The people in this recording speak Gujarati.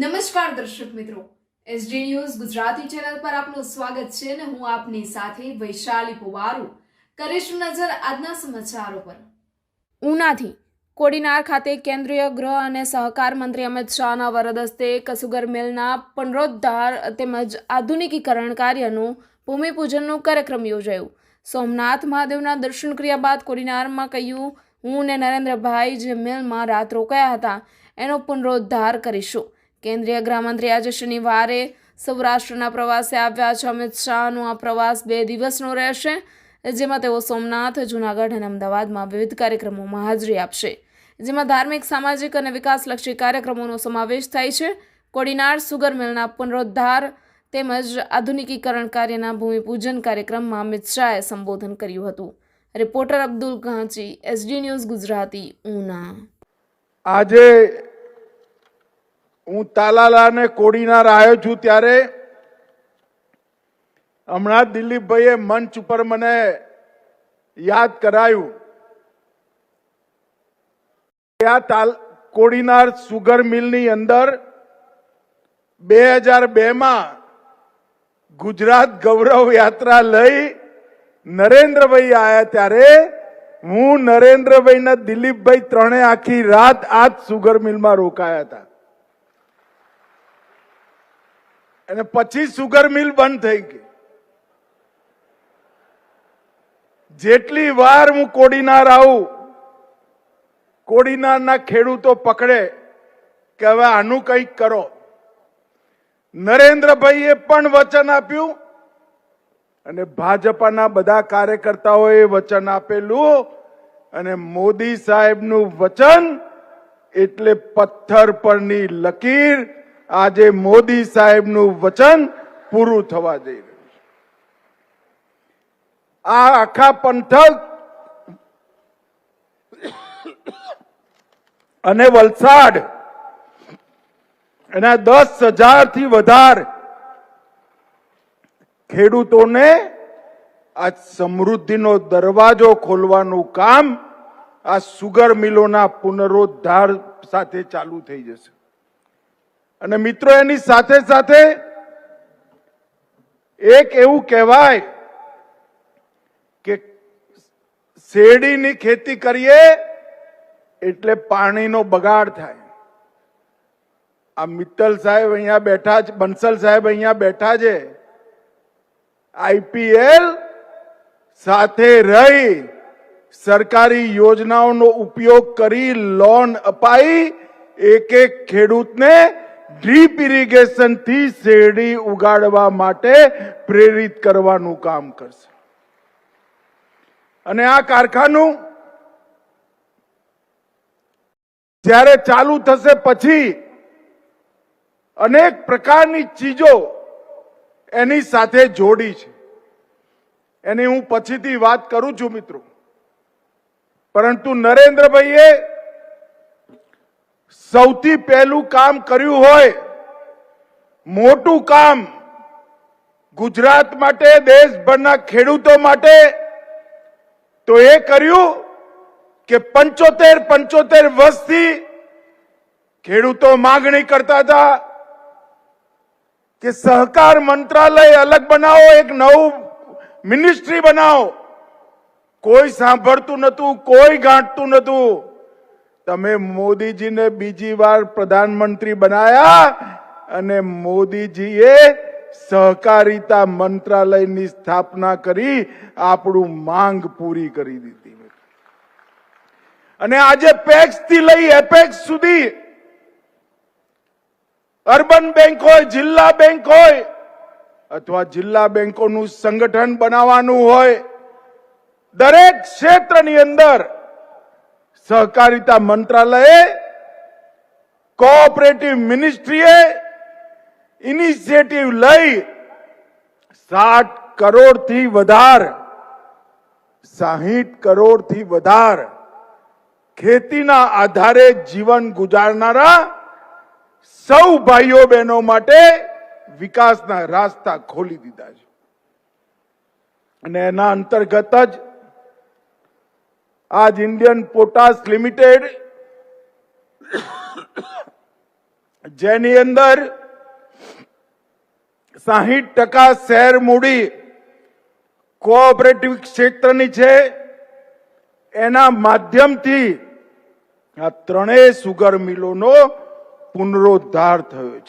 નમસ્કાર દર્શક મિત્રો. એસડી ન્યૂઝ ગુજરાતી ચેનલ પર આપનું સ્વાગત છે અને હું આપની સાથે વૈશાલી પુવારુ. કરીશું નજર આજના સમાચારો પર. ઉનાથી કોડીનાર ખાતે કેન્દ્રીય ગૃહ અને સહકાર મંત્રી અમિત શાહના વરદ હસ્તે કસુગર મિલના પુનરોદ્ધાર તેમજ આધુનિકીકરણ કાર્યનું ભૂમિપૂજનનો કાર્યક્રમ યોજાયું. સોમનાથ મહાદેવના દર્શન કર્યા બાદ કોડીનારમાં કહ્યું, હું ને નરેન્દ્રભાઈ જે મિલમાં રાત રોકાયા હતા, એનો પુનરોદ્ધાર કરીશું. કેન્દ્રીય ગૃહમંત્રી આજે શનિવારે સૌરાષ્ટ્રના પ્રવાસે આવ્યા છે. અમિત શાહનો આ પ્રવાસ બે દિવસનો રહેશે, જેમાં તેઓ સોમનાથ, જૂનાગઢ અને અમદાવાદમાં વિવિધ કાર્યક્રમોમાં હાજરી આપશે. જેમાં ધાર્મિક, સામાજિક અને વિકાસલક્ષી કાર્યક્રમોનો સમાવેશ થાય છે. કોડીનાર, સુગર મિલના પુનરોદ્ધાર તેમજ આધુનિકીકરણ કાર્યના ભૂમિપૂજન કાર્યક્રમમાં અમિત શાહે સંબોધન કર્યું હતું. Reporter Abdul Ghanchi, SD news Gujarati, Una. આજે હું તાલાલા અને કોડીનાર આવ્યો છું ત્યારે હમણાં દિલીપભાઈએ મંચ ઉપર મને યાદ કરાયું આ તાલ, કોડીનાર સુગર મિલની અંદર બે હજાર બે માં ગુજરાત ગૌરવ યાત્રા લઈ નરેન્દ્રભાઈ આયા ત્યારે હું નરેન્દ્રભાઈ ના દિલીપભાઈ ત્રણે આખી રાત આજ સુગર મિલમાં રોકાયા હતા. અને પછી સુગર મિલ બંધ થઈ ગઈ. જેટલી વાર હું કોડીનાર આવું, કોડીનારના ખેડૂતો પકડે કે હવે આનું કંઈક કરો. નરેન્દ્રભાઈએ પણ વચન આપ્યું અને ભાજપાના બધા કાર્યકર્તાઓએ વચન આપેલું અને મોદી સાહેબનું વચન એટલે પથ્થર પરની લકીર આજે મોદી સાહેબનું વચન પૂરું થવા જઈ રહ્યું છે. આ આખા પંથક અને વલસાડ એના દસ હજારથી વધારે ખેડૂતોને આ સમૃદ્ધિનો દરવાજો ખોલવાનું કામ આ સુગર મિલોના પુનરોદ્ધાર સાથે ચાલુ થઈ જશે. અને મિત્રો, એની સાથે સાથે એક એવું કહેવાય કે શેરડીની ખેતી કરીએ એટલે પાણીનો બગાડ થાય. આ મિત્તલ સાહેબ અહીંયા બેઠા છે બંસલ સાહેબ અહીંયા બેઠા છે. આઈપીએલ સાથે રહી સરકારી યોજનાઓનો ઉપયોગ કરી લોન અપાઈ એક એક ખેડૂતને ડ્રીપ ઇરિગેશનથી શેરડી ઉગાડવા માટે પ્રેરિત કરવાનું કામ કરશે. અને આ કારખાનું જ્યારે ચાલુ થશે પછી અનેક પ્રકારની ચીજો એની સાથે જોડી છે. એની હું પછીથી વાત કરું છું મિત્રો. પરંતુ નરેન્દ્રભાઈએ સૌથી પહેલું કામ કર્યું હોય, મોટું કામ ગુજરાત માટે, દેશભરના ખેડૂતો માટે, તો એ કર્યું કે પંચોતેર પંચોતેર વર્ષથી ખેડૂતો માગણી કરતા હતા કે સહકાર મંત્રાલય અલગ બનાવો, એક નવું મિનિસ્ટ્રી બનાવો. કોઈ સાંભળતું નતું, કોઈ ગાંઠતું નતું. તમે મોદીજીને બીજી વાર પ્રધાનમંત્રી બનાયા અને મોદીજીએ સહકારિતા મંત્રાલયની સ્થાપના કરી, આપણું માંગ પૂરી કરી દીધી. અને આજે પેક્સથી લઈ એપેક્સ સુધી અર્બન બેંક હોય, જિલ્લા બેંક હોય, અથવા જિલ્લા બેંકોનું સંગઠન બનાવવાનું હોય, દરેક ક્ષેત્રની અંદર સહકારિતા મંત્રાલયે કોઓપરેટિવ મિનિસ્ટ્રીએ ઇનિશિયેટિવ લઈ સાઠ કરોડથી વધાર, સાહીઠ કરોડથી વધાર ખેતીના આધારે જીવન ગુજારનારા સૌ ભાઈઓ બહેનો માટે વિકાસના રાસ્તા ખોલી દીધા છે. અને એના અંતર્ગત જ આજ ઇન્ડિયન પોટાસ લિમિટેડ જેની અંદર સાહીઠ ટકા શેર મૂડી કોઓપરેટિવ ક્ષેત્રની છે. એના માધ્યમથી આ ત્રણેય સુગર મિલોનો પુનરોદ્ધાર થયો છે.